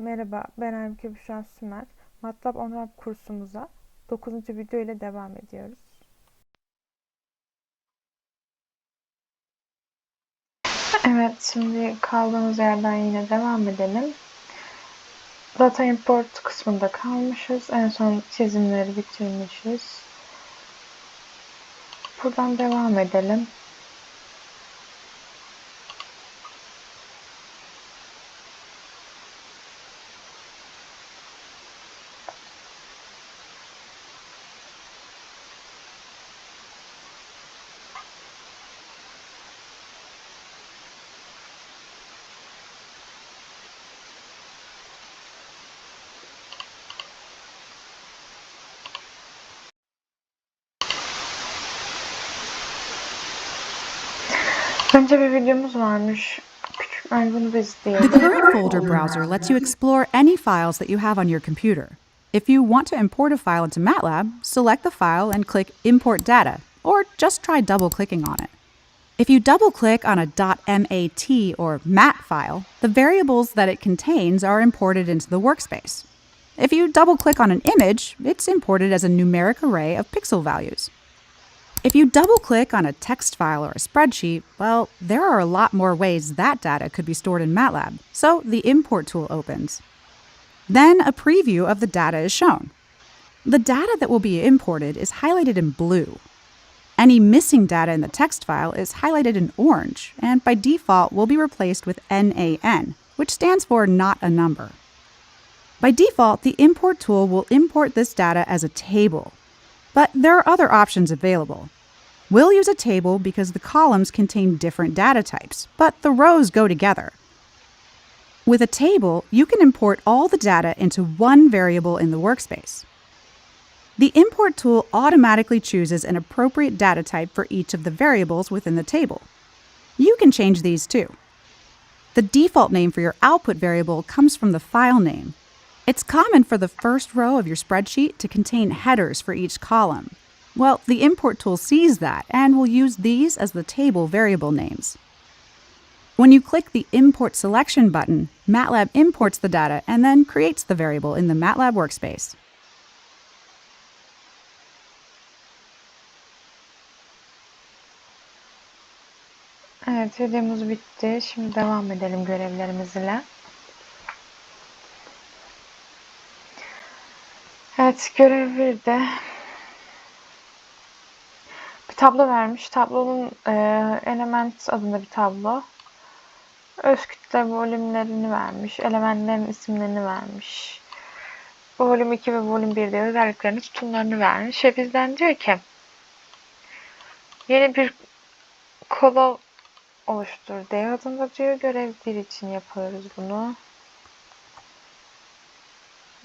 Merhaba, ben Aybüke Büşra Sümer. MATLAB OnRamp kursumuza 9. video ile devam ediyoruz. Evet, şimdi kaldığımız yerden yine devam edelim. Data import kısmında kalmışız. En son çizimleri bitirmişiz. Buradan devam edelim. Bir videomuz varmış. Küçük, bunu da The current folder browser lets you explore any files that you have on your computer. If you want to import a file into MATLAB, select the file and click Import Data, or just try double clicking on it. If you double click on a .mat or mat file, the variables that it contains are imported into the workspace. If you double click on an image, it's imported as a numeric array of pixel values. If you double click on a text file or a spreadsheet, well, there are a lot more ways that data could be stored in MATLAB, so the import tool opens. Then a preview of the data is shown. The data that will be imported is highlighted in blue. Any missing data in the text file is highlighted in orange, and by default will be replaced with NaN, which stands for not a number. By default, the import tool will import this data as a table, but there are other options available. We'll use a table because the columns contain different data types, but the rows go together. With a table, you can import all the data into one variable in the workspace. The import tool automatically chooses an appropriate data type for each of the variables within the table. You can change these too. The default name for your output variable comes from the file name. It's common for the first row of your spreadsheet to contain headers for each column. Well, the import tool sees that and will use these as the table variable names. When you click the Import Selection button, MATLAB imports the data and then creates the variable in the MATLAB workspace. Evet, videomuz bitti. Şimdi devam edelim Evet, görev bir de bir tablo vermiş. Tablonun e, element adında bir tablo. Öz kütle volümlerini vermiş. Elementlerin isimlerini vermiş. Volüm 2 ve volüm 1 diye özelliklerini, sütunlarını vermiş. Ve bizden diyor ki yeni bir kola oluştur D adında diyor. Görev 1 için yapıyoruz bunu.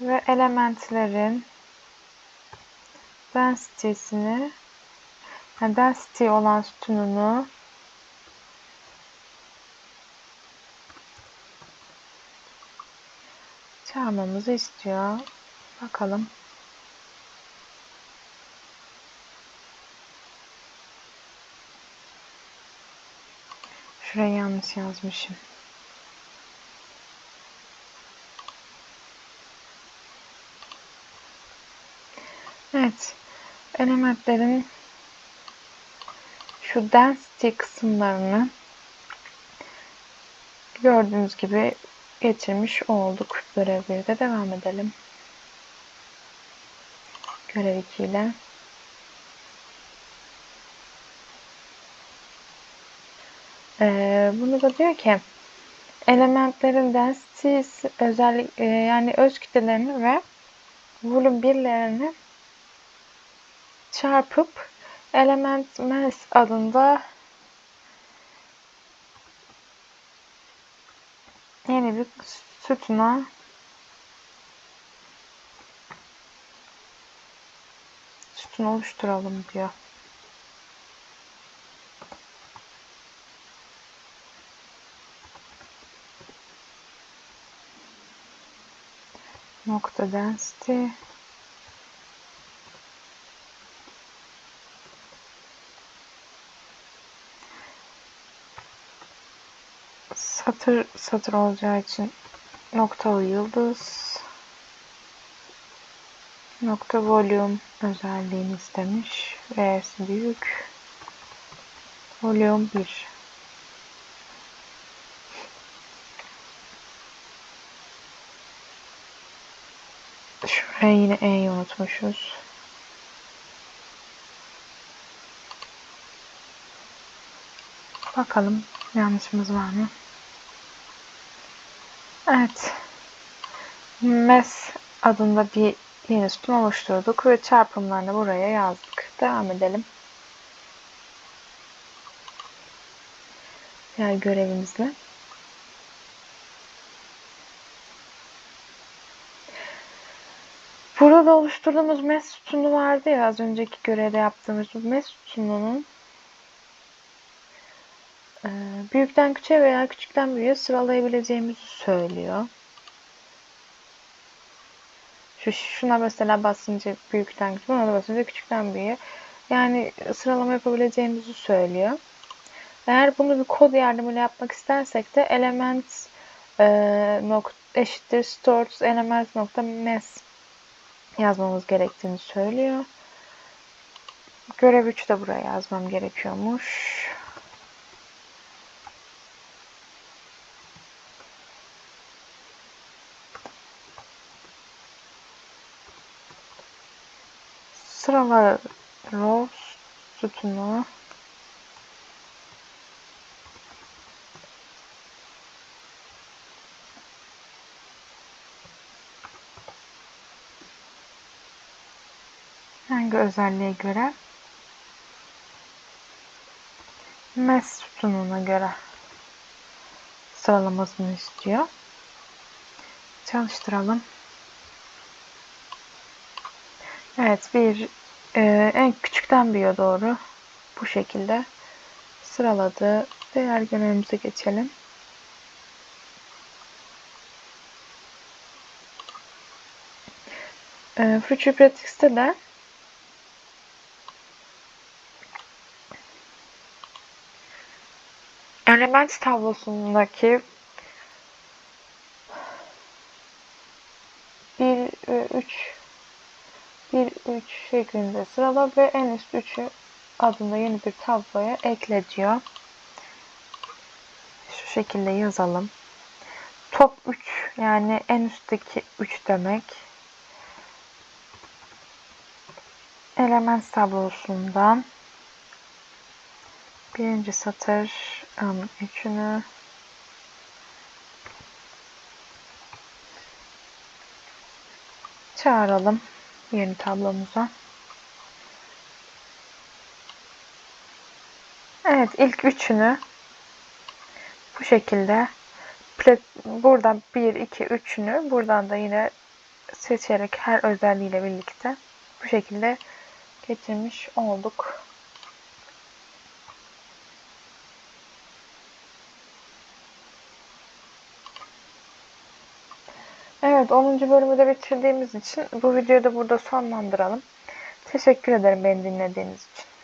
Ve elementlerin density'sini yani density olan sütununu çağırmamızı istiyor. Bakalım. Şuraya yanlış yazmışım. Evet. Elementlerin şu density kısımlarını gördüğünüz gibi geçirmiş olduk. Görev 1'de devam edelim. Görev 2 ile. Ee, bunu da diyor ki elementlerin density özellik e, yani öz kütlelerini ve volüm birlerini çarpıp element mass adında yeni bir sütuna sütun oluşturalım diyor. nokta density satır satır olacağı için noktalı yıldız nokta volüm özelliğini istemiş. V'si büyük. Volüm 1. Şuraya yine E'yi unutmuşuz. Bakalım yanlışımız var mı? Evet. MES adında bir yeni sütun oluşturduk ve çarpımlarını buraya yazdık. Devam edelim. Diğer görevimizle. Burada oluşturduğumuz MES sütunu vardı ya az önceki görevde yaptığımız MES sütununun büyükten küçüğe veya küçükten büyüğe sıralayabileceğimizi söylüyor. Şu şuna mesela basınca büyükten küçüğe, da basınca küçükten büyüğe. Yani sıralama yapabileceğimizi söylüyor. Eğer bunu bir kod yardımıyla yapmak istersek de element e, nok eşittir stores element nokta mes yazmamız gerektiğini söylüyor. Görev 3 de buraya yazmam gerekiyormuş. Sırala rows sütunu hangi özelliğe göre mes sütununa göre sıralamasını istiyor. Çalıştıralım. Evet bir e, en küçükten büyüğe doğru bu şekilde sıraladı. Diğer görevimize geçelim. E, Future Practice'te de element tablosundaki 1 ve 3 1 3 şeklinde sırala ve en üst 3'ü adında yeni bir tabloya ekle diyor. Şu şekilde yazalım. Top 3 yani en üstteki 3 demek. Element tablosundan birinci satır üçünü çağıralım yeni tablomuza. Evet ilk üçünü bu şekilde buradan 1, 2, 3'ünü buradan da yine seçerek her özelliğiyle birlikte bu şekilde getirmiş olduk. Evet 10. bölümü de bitirdiğimiz için bu videoyu da burada sonlandıralım. Teşekkür ederim beni dinlediğiniz için.